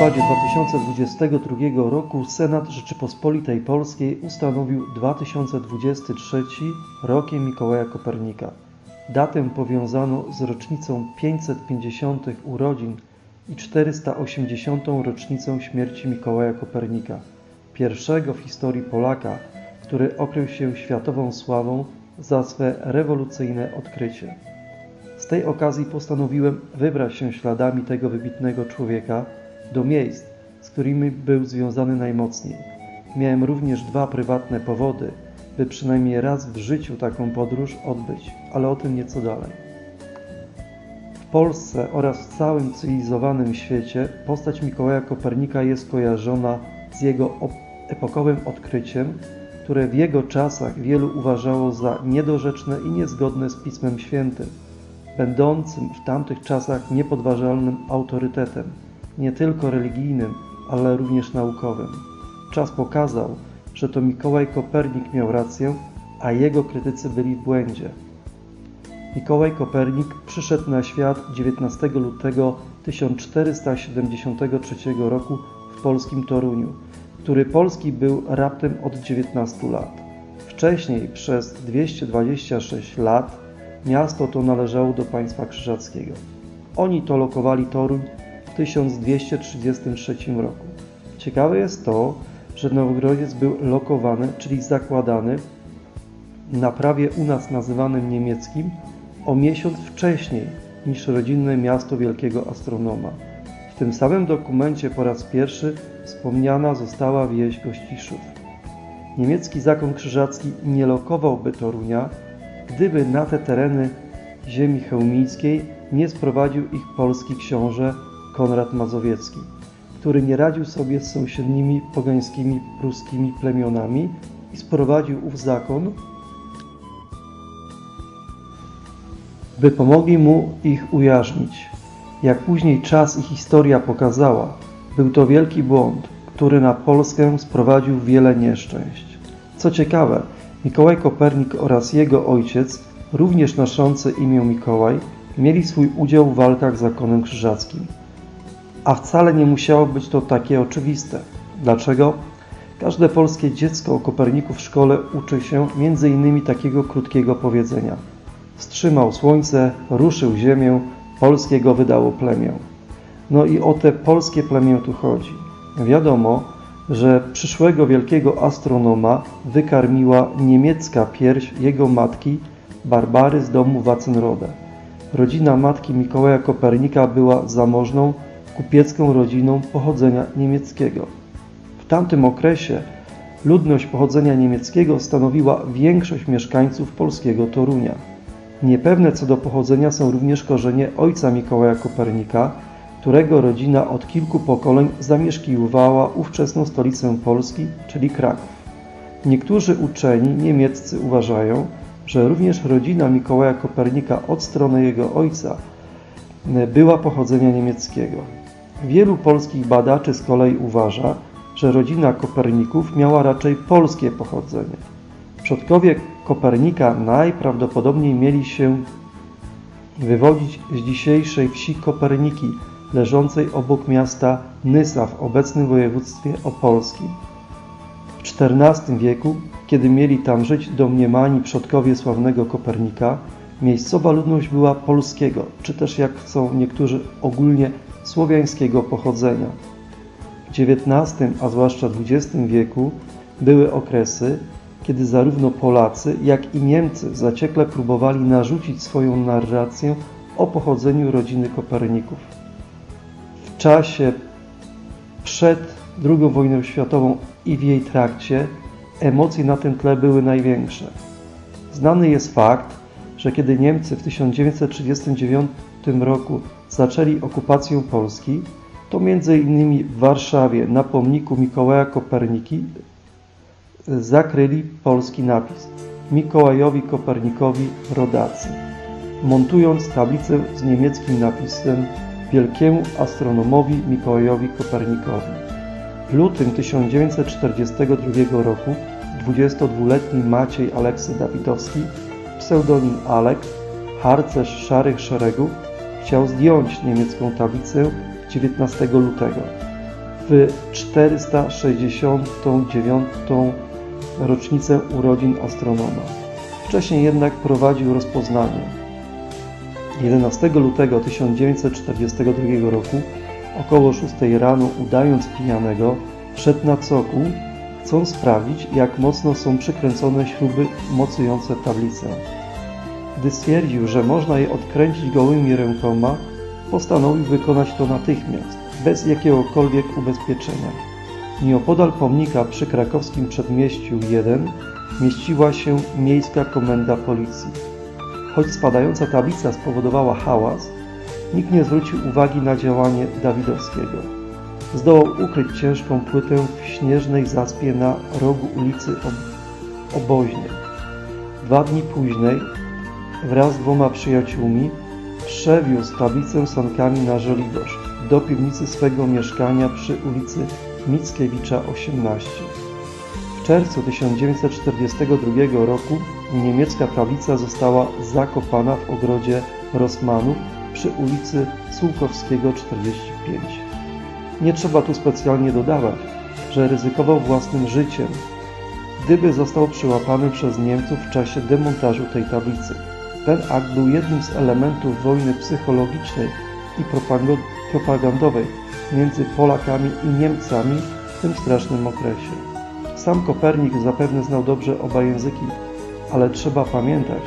listopadzie 2022 roku Senat Rzeczypospolitej Polskiej ustanowił 2023 rokiem Mikołaja Kopernika. Datę powiązano z rocznicą 550 urodzin i 480 rocznicą śmierci Mikołaja Kopernika, pierwszego w historii Polaka, który okrył się światową sławą za swe rewolucyjne odkrycie. Z tej okazji postanowiłem wybrać się śladami tego wybitnego człowieka do miejsc, z którymi był związany najmocniej. Miałem również dwa prywatne powody, by przynajmniej raz w życiu taką podróż odbyć, ale o tym nieco dalej. W Polsce oraz w całym cywilizowanym świecie postać Mikołaja Kopernika jest kojarzona z jego epokowym odkryciem, które w jego czasach wielu uważało za niedorzeczne i niezgodne z Pismem Świętym będącym w tamtych czasach niepodważalnym autorytetem, nie tylko religijnym, ale również naukowym. Czas pokazał, że to Mikołaj Kopernik miał rację, a jego krytycy byli w błędzie. Mikołaj Kopernik przyszedł na świat 19 lutego 1473 roku w polskim Toruniu, który polski był raptem od 19 lat. Wcześniej przez 226 lat Miasto to należało do państwa krzyżackiego. Oni to lokowali Toruń 1233 roku. Ciekawe jest to, że Nowogrodziec był lokowany, czyli zakładany na prawie u nas nazywanym niemieckim o miesiąc wcześniej niż rodzinne miasto wielkiego astronoma. W tym samym dokumencie po raz pierwszy wspomniana została wieś Gościszów. Niemiecki zakon krzyżacki nie lokowałby Torunia, gdyby na te tereny ziemi chełmińskiej nie sprowadził ich polski książę Konrad Mazowiecki, który nie radził sobie z sąsiednimi pogańskimi pruskimi plemionami i sprowadził ów zakon, by pomogli mu ich ujarzmić. Jak później czas i historia pokazała, był to wielki błąd, który na Polskę sprowadził wiele nieszczęść. Co ciekawe, Mikołaj Kopernik oraz jego ojciec, również noszący imię Mikołaj, mieli swój udział w walkach z zakonem krzyżackim. A wcale nie musiało być to takie oczywiste. Dlaczego? Każde polskie dziecko o Koperniku w szkole uczy się m.in. takiego krótkiego powiedzenia. Wstrzymał słońce, ruszył ziemię, polskiego wydało plemię. No i o te polskie plemię tu chodzi. Wiadomo, że przyszłego wielkiego astronoma wykarmiła niemiecka pierś jego matki Barbary z domu Wacenrode. Rodzina matki Mikołaja Kopernika była zamożną, kupiecką rodziną pochodzenia niemieckiego. W tamtym okresie ludność pochodzenia niemieckiego stanowiła większość mieszkańców polskiego Torunia. Niepewne co do pochodzenia są również korzenie ojca Mikołaja Kopernika, którego rodzina od kilku pokoleń zamieszkiwała ówczesną stolicę Polski, czyli Kraków. Niektórzy uczeni niemieccy uważają, że również rodzina Mikołaja Kopernika od strony jego ojca była pochodzenia niemieckiego. Wielu polskich badaczy z kolei uważa, że rodzina Koperników miała raczej polskie pochodzenie. Przodkowie Kopernika najprawdopodobniej mieli się wywodzić z dzisiejszej wsi Koperniki, leżącej obok miasta Nysa w obecnym województwie opolskim. W XIV wieku, kiedy mieli tam żyć domniemani przodkowie sławnego Kopernika, miejscowa ludność była polskiego, czy też jak chcą niektórzy ogólnie słowiańskiego pochodzenia. W XIX, a zwłaszcza XX wieku były okresy, kiedy zarówno Polacy, jak i Niemcy zaciekle próbowali narzucić swoją narrację o pochodzeniu rodziny Koperników w czasie przed II wojną światową i w jej trakcie emocje na tym tle były największe. Znany jest fakt, że kiedy Niemcy w 1939 roku zaczęli okupację Polski, to m.in. w Warszawie na pomniku Mikołaja Koperniki zakryli polski napis Mikołajowi Kopernikowi rodacy, montując tablicę z niemieckim napisem wielkiemu astronomowi Mikołajowi Kopernikowi. W lutym 1942 roku 22-letni Maciej Aleksy Dawidowski, pseudonim Alek, harcerz szarych szeregów, chciał zdjąć niemiecką tablicę 19 lutego. w 469. rocznicę urodzin astronoma. Wcześniej jednak prowadził rozpoznanie. 11 lutego 1942 roku, około 6 rano, udając pijanego, wszedł na cokół, chcąc sprawdzić, jak mocno są przykręcone śruby mocujące tablicę. Gdy stwierdził, że można je odkręcić gołymi rękoma, postanowił wykonać to natychmiast, bez jakiegokolwiek ubezpieczenia. Nieopodal pomnika przy krakowskim przedmieściu 1 mieściła się miejska komenda policji. Choć spadająca tablica spowodowała hałas, nikt nie zwrócił uwagi na działanie Dawidowskiego. Zdołał ukryć ciężką płytę w śnieżnej zaspie na rogu ulicy Ob- Oboźnej. Dwa dni później wraz z dwoma przyjaciółmi przewiózł tablicę sankami na Żoliborz do piwnicy swego mieszkania przy ulicy Mickiewicza 18. W czerwcu 1942 roku niemiecka tablica została zakopana w ogrodzie Rossmanów przy ulicy Sułkowskiego 45. Nie trzeba tu specjalnie dodawać, że ryzykował własnym życiem, gdyby został przyłapany przez Niemców w czasie demontażu tej tablicy. Ten akt był jednym z elementów wojny psychologicznej i propagandowej między Polakami i Niemcami w tym strasznym okresie. Sam Kopernik zapewne znał dobrze oba języki, ale trzeba pamiętać,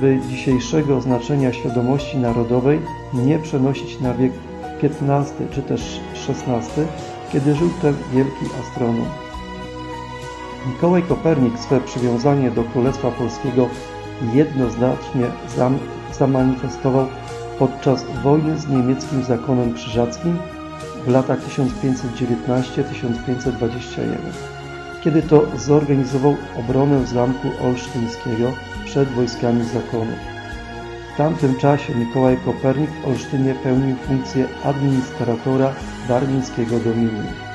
by dzisiejszego znaczenia świadomości narodowej nie przenosić na wiek XV czy też XVI, kiedy żył ten wielki astronom. Mikołaj Kopernik swe przywiązanie do Królestwa Polskiego jednoznacznie zam, zamanifestował podczas wojny z niemieckim zakonem krzyżackim w latach 1519-1521, kiedy to zorganizował obronę zamku olsztyńskiego przed wojskami zakonu. W tamtym czasie Mikołaj Kopernik w Olsztynie pełnił funkcję administratora darwińskiego dominium.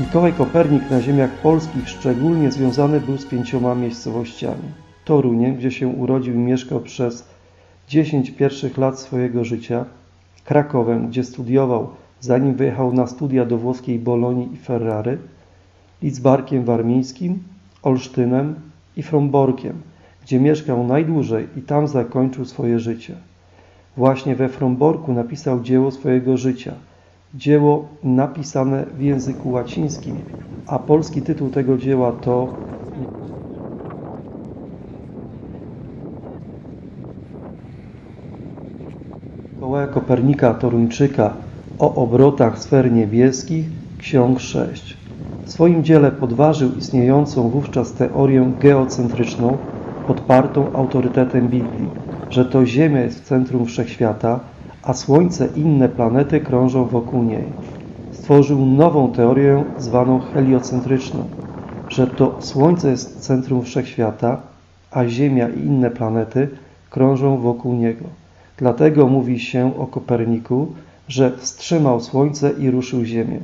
Mikołaj Kopernik na ziemiach polskich szczególnie związany był z pięcioma miejscowościami. Toruniem, gdzie się urodził i mieszkał przez 10 pierwszych lat swojego życia, Krakowem, gdzie studiował, zanim wyjechał na studia do włoskiej Bolonii i Ferrary, Lidzbarkiem Warmińskim, Olsztynem i Fromborkiem, gdzie mieszkał najdłużej i tam zakończył swoje życie. Właśnie we Fromborku napisał dzieło swojego życia, dzieło napisane w języku łacińskim, a polski tytuł tego dzieła to Mikołaja Kopernika Toruńczyka o obrotach sfer niebieskich, ksiąg 6. W swoim dziele podważył istniejącą wówczas teorię geocentryczną podpartą autorytetem Biblii, że to Ziemia jest w centrum wszechświata, a Słońce i inne planety krążą wokół niej. Stworzył nową teorię zwaną heliocentryczną, że to Słońce jest centrum wszechświata, a Ziemia i inne planety krążą wokół niego. Dlatego mówi się o Koperniku, że wstrzymał Słońce i ruszył Ziemię.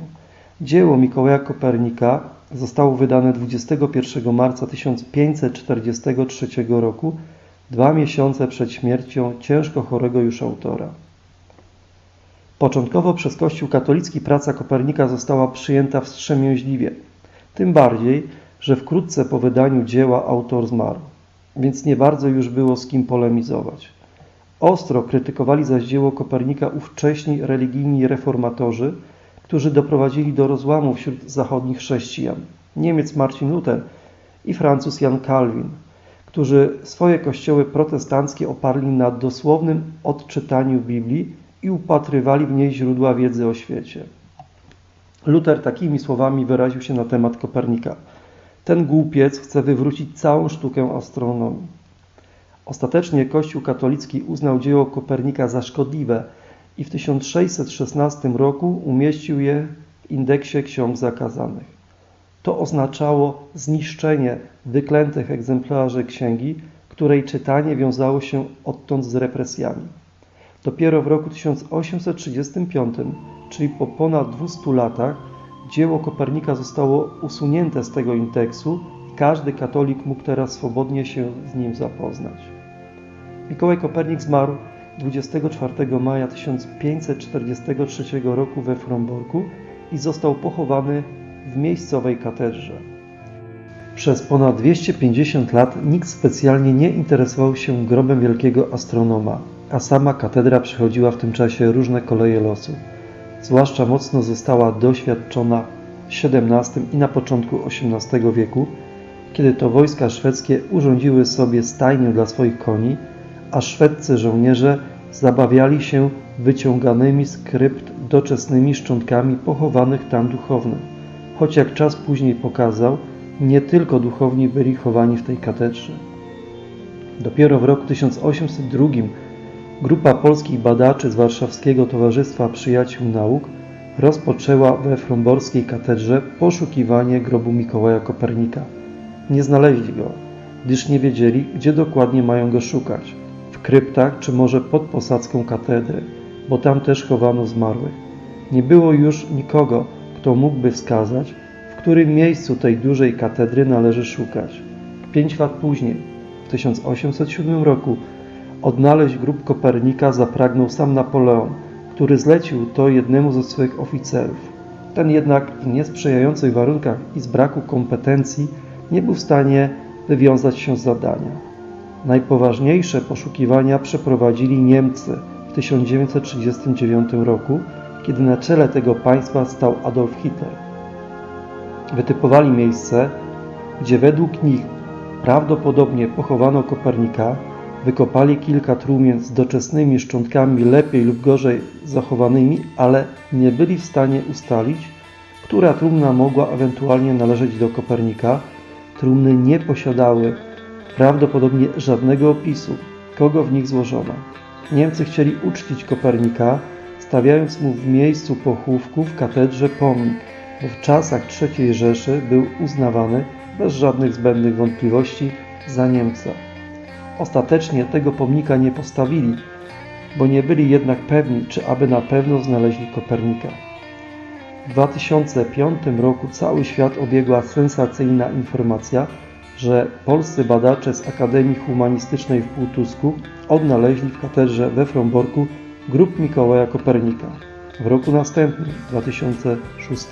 Dzieło Mikołaja Kopernika zostało wydane 21 marca 1543 roku, dwa miesiące przed śmiercią ciężko chorego już autora. Początkowo przez Kościół katolicki praca Kopernika została przyjęta wstrzemięźliwie, tym bardziej, że wkrótce po wydaniu dzieła autor zmarł, więc nie bardzo już było z kim polemizować. Ostro krytykowali zaś dzieło Kopernika ówcześni religijni reformatorzy, którzy doprowadzili do rozłamu wśród zachodnich chrześcijan. Niemiec Marcin Luther i Francuz Jan Calvin, którzy swoje kościoły protestanckie oparli na dosłownym odczytaniu Biblii i upatrywali w niej źródła wiedzy o świecie. Luther takimi słowami wyraził się na temat Kopernika. Ten głupiec chce wywrócić całą sztukę astronomii. Ostatecznie Kościół katolicki uznał dzieło Kopernika za szkodliwe i w 1616 roku umieścił je w indeksie ksiąg zakazanych. To oznaczało zniszczenie wyklętych egzemplarzy księgi, której czytanie wiązało się odtąd z represjami. Dopiero w roku 1835, czyli po ponad 200 latach, dzieło Kopernika zostało usunięte z tego indeksu i każdy katolik mógł teraz swobodnie się z nim zapoznać. Mikołaj Kopernik zmarł 24 maja 1543 roku we Fromborku i został pochowany w miejscowej katedrze. Przez ponad 250 lat nikt specjalnie nie interesował się grobem wielkiego astronoma, a sama katedra przechodziła w tym czasie różne koleje losu. Zwłaszcza mocno została doświadczona w XVII i na początku XVIII wieku, kiedy to wojska szwedzkie urządziły sobie stajnię dla swoich koni, a szwedzcy żołnierze zabawiali się wyciąganymi z krypt doczesnymi szczątkami pochowanych tam duchownych. Choć jak czas później pokazał, nie tylko duchowni byli chowani w tej katedrze. Dopiero w roku 1802 grupa polskich badaczy z Warszawskiego Towarzystwa Przyjaciół Nauk rozpoczęła we Fromborskiej katedrze poszukiwanie grobu Mikołaja Kopernika. Nie znaleźli go, gdyż nie wiedzieli, gdzie dokładnie mają go szukać w kryptach czy może pod posadzką katedry, bo tam też chowano zmarłych. Nie było już nikogo, kto mógłby wskazać, w którym miejscu tej dużej katedry należy szukać. Pięć lat później, w 1807 roku, odnaleźć grób Kopernika zapragnął sam Napoleon, który zlecił to jednemu ze swych oficerów. Ten jednak w niesprzyjających warunkach i z braku kompetencji nie był w stanie wywiązać się z zadania. Najpoważniejsze poszukiwania przeprowadzili Niemcy w 1939 roku, kiedy na czele tego państwa stał Adolf Hitler. Wytypowali miejsce, gdzie według nich prawdopodobnie pochowano Kopernika, wykopali kilka trumien z doczesnymi szczątkami lepiej lub gorzej zachowanymi, ale nie byli w stanie ustalić, która trumna mogła ewentualnie należeć do Kopernika. Trumny nie posiadały prawdopodobnie żadnego opisu, kogo w nich złożono. Niemcy chcieli uczcić Kopernika, stawiając mu w miejscu pochówku w katedrze pomnik, w czasach III Rzeszy był uznawany bez żadnych zbędnych wątpliwości za Niemca. Ostatecznie tego pomnika nie postawili, bo nie byli jednak pewni, czy aby na pewno znaleźli Kopernika. W 2005 roku cały świat obiegła sensacyjna informacja, że polscy badacze z Akademii Humanistycznej w Półtusku odnaleźli w katedrze we Fromborku grób Mikołaja Kopernika. W roku następnym, 2006,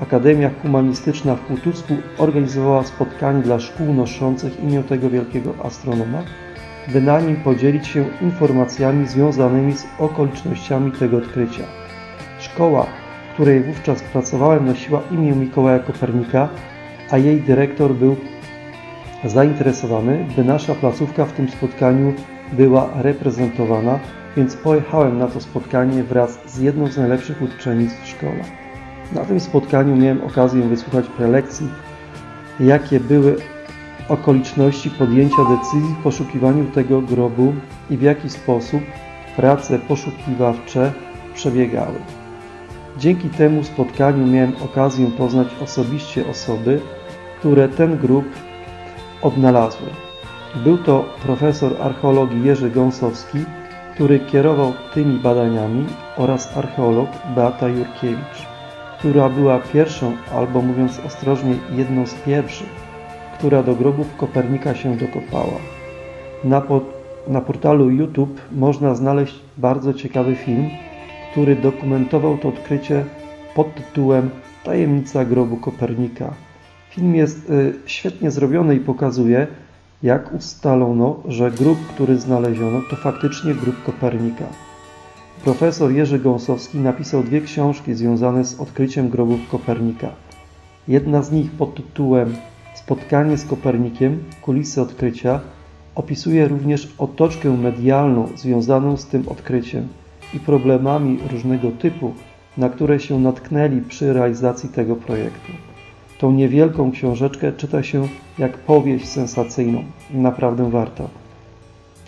Akademia Humanistyczna w Półtusku organizowała spotkanie dla szkół noszących imię tego wielkiego astronoma, by na nim podzielić się informacjami związanymi z okolicznościami tego odkrycia. Szkoła, w której wówczas pracowałem, nosiła imię Mikołaja Kopernika, a jej dyrektor był zainteresowany, by nasza placówka w tym spotkaniu była reprezentowana, więc pojechałem na to spotkanie wraz z jedną z najlepszych uczennic w szkole. Na tym spotkaniu miałem okazję wysłuchać prelekcji, jakie były okoliczności podjęcia decyzji w poszukiwaniu tego grobu i w jaki sposób prace poszukiwawcze przebiegały. Dzięki temu spotkaniu miałem okazję poznać osobiście osoby, które ten grób odnalazły. Był to profesor archeologii Jerzy Gąsowski, który kierował tymi badaniami oraz archeolog Beata Jurkiewicz, która była pierwszą, albo mówiąc ostrożnie, jedną z pierwszych, która do grobów Kopernika się dokopała. Na, po, na portalu YouTube można znaleźć bardzo ciekawy film, który dokumentował to odkrycie pod tytułem Tajemnica grobu Kopernika. Film jest y, świetnie zrobiony i pokazuje, jak ustalono, że grób, który znaleziono, to faktycznie grób Kopernika. Profesor Jerzy Gąsowski napisał dwie książki związane z odkryciem grobów Kopernika. Jedna z nich pod tytułem Spotkanie z Kopernikiem kulisy odkrycia opisuje również otoczkę medialną związaną z tym odkryciem i problemami różnego typu, na które się natknęli przy realizacji tego projektu. Tą niewielką książeczkę czyta się jak powieść sensacyjną. Naprawdę warto.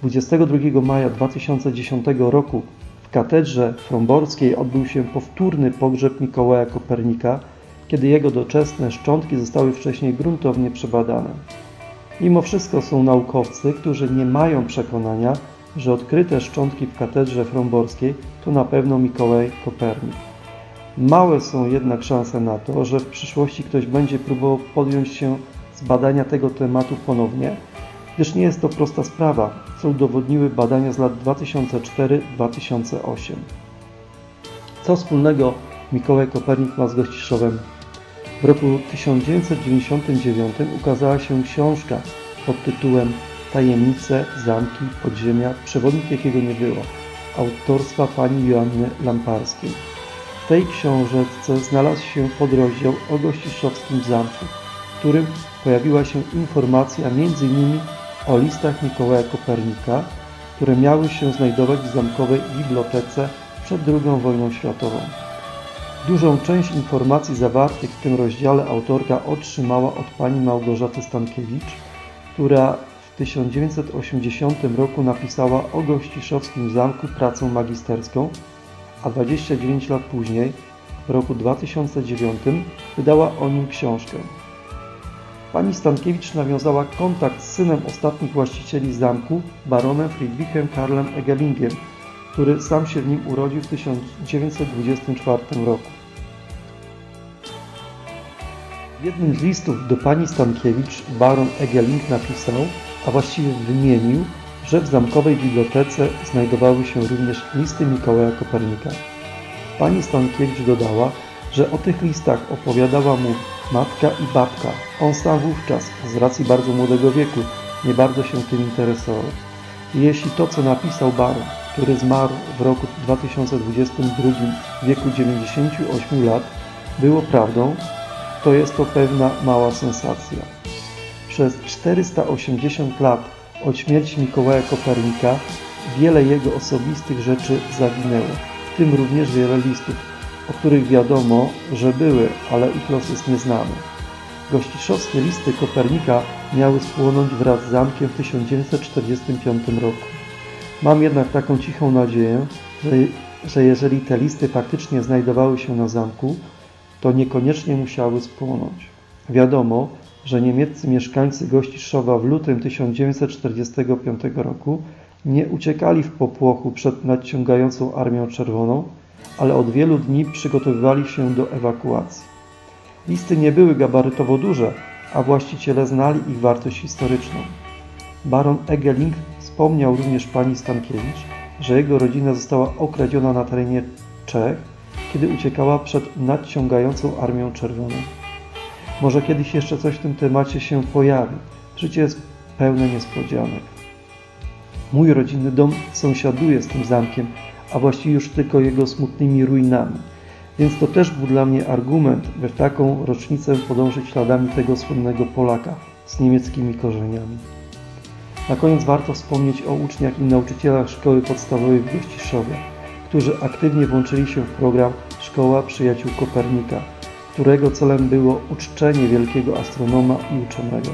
22 maja 2010 roku w katedrze fromborskiej odbył się powtórny pogrzeb Mikołaja Kopernika, kiedy jego doczesne szczątki zostały wcześniej gruntownie przebadane. Mimo wszystko są naukowcy, którzy nie mają przekonania, że odkryte szczątki w katedrze fromborskiej to na pewno Mikołaj Kopernik. Małe są jednak szanse na to, że w przyszłości ktoś będzie próbował podjąć się z badania tego tematu ponownie, gdyż nie jest to prosta sprawa. Co udowodniły badania z lat 2004-2008. Co wspólnego Mikołaj Kopernik ma z Gościszowem? W roku 1999 ukazała się książka pod tytułem Tajemnice, zamki, podziemia, przewodnik jakiego nie było, autorstwa pani Joanny Lamparskiej. W tej książeczce znalazł się podrozdział o Gościszowskim Zamku, w którym pojawiła się informacja m.in. o listach Mikołaja Kopernika, które miały się znajdować w zamkowej bibliotece przed II wojną światową. Dużą część informacji zawartych w tym rozdziale autorka otrzymała od pani Małgorzaty Stankiewicz, która w 1980 roku napisała o Gościszowskim Zamku pracę magisterską, a 29 lat później, w roku 2009, wydała o nim książkę. Pani Stankiewicz nawiązała kontakt z synem ostatnich właścicieli zamku, baronem Friedrichem Karlem Egelingiem, który sam się w nim urodził w 1924 roku. W jednym z listów do pani Stankiewicz baron Egeling napisał, a właściwie wymienił, że w zamkowej bibliotece znajdowały się również listy Mikołaja Kopernika. Pani Stankiewicz dodała, że o tych listach opowiadała mu matka i babka. On sam wówczas, z racji bardzo młodego wieku, nie bardzo się tym interesował. Jeśli to, co napisał baron, który zmarł w roku 2022 w wieku 98 lat, było prawdą, to jest to pewna mała sensacja. Przez 480 lat od śmierci Mikołaja Kopernika wiele jego osobistych rzeczy zaginęło, w tym również wiele listów, o których wiadomo, że były, ale ich los jest nieznany. Gościszowskie listy Kopernika miały spłonąć wraz z zamkiem w 1945 roku. Mam jednak taką cichą nadzieję, że, że jeżeli te listy faktycznie znajdowały się na zamku, to niekoniecznie musiały spłonąć. Wiadomo, że niemieccy mieszkańcy Gościszowa w lutym 1945 roku nie uciekali w popłochu przed nadciągającą Armią Czerwoną, ale od wielu dni przygotowywali się do ewakuacji. Listy nie były gabarytowo duże, a właściciele znali ich wartość historyczną. Baron Egeling wspomniał również pani Stankiewicz, że jego rodzina została okradziona na terenie Czech, kiedy uciekała przed nadciągającą Armią Czerwoną. Może kiedyś jeszcze coś w tym temacie się pojawi. Życie jest pełne niespodzianek. Mój rodzinny dom sąsiaduje z tym zamkiem, a właściwie już tylko jego smutnymi ruinami. Więc to też był dla mnie argument, by w taką rocznicę podążyć śladami tego słynnego Polaka z niemieckimi korzeniami. Na koniec warto wspomnieć o uczniach i nauczycielach szkoły podstawowej w Gościszowie, którzy aktywnie włączyli się w program Szkoła Przyjaciół Kopernika, którego celem było uczczenie wielkiego astronoma i uczonego.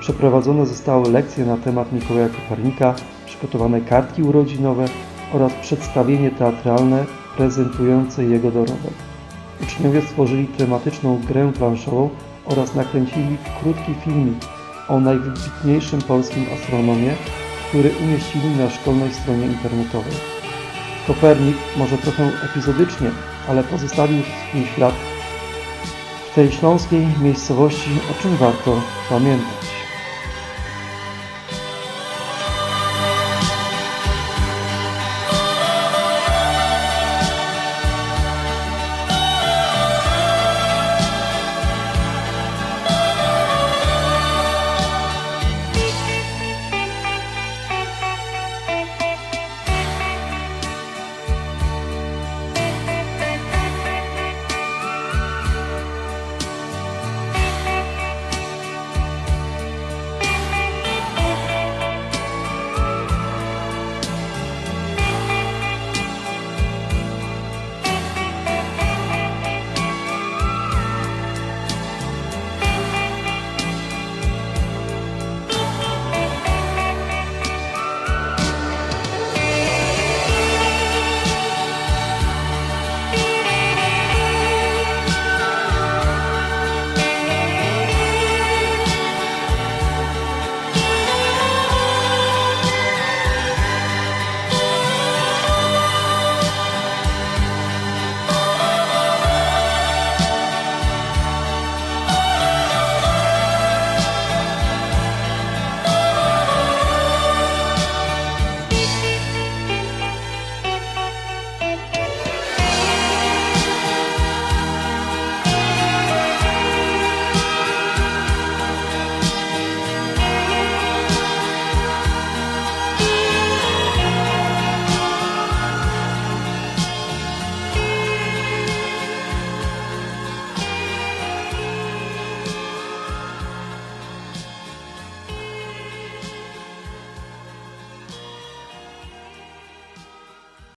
Przeprowadzone zostały lekcje na temat Mikołaja Kopernika, przygotowane kartki urodzinowe oraz przedstawienie teatralne prezentujące jego dorobek. Uczniowie stworzyli tematyczną grę planszową oraz nakręcili krótki filmik o najwybitniejszym polskim astronomie, który umieścili na szkolnej stronie internetowej. Kopernik może trochę epizodycznie, ale pozostawił swój ślad w tej śląskiej miejscowości, o czym warto pamiętać.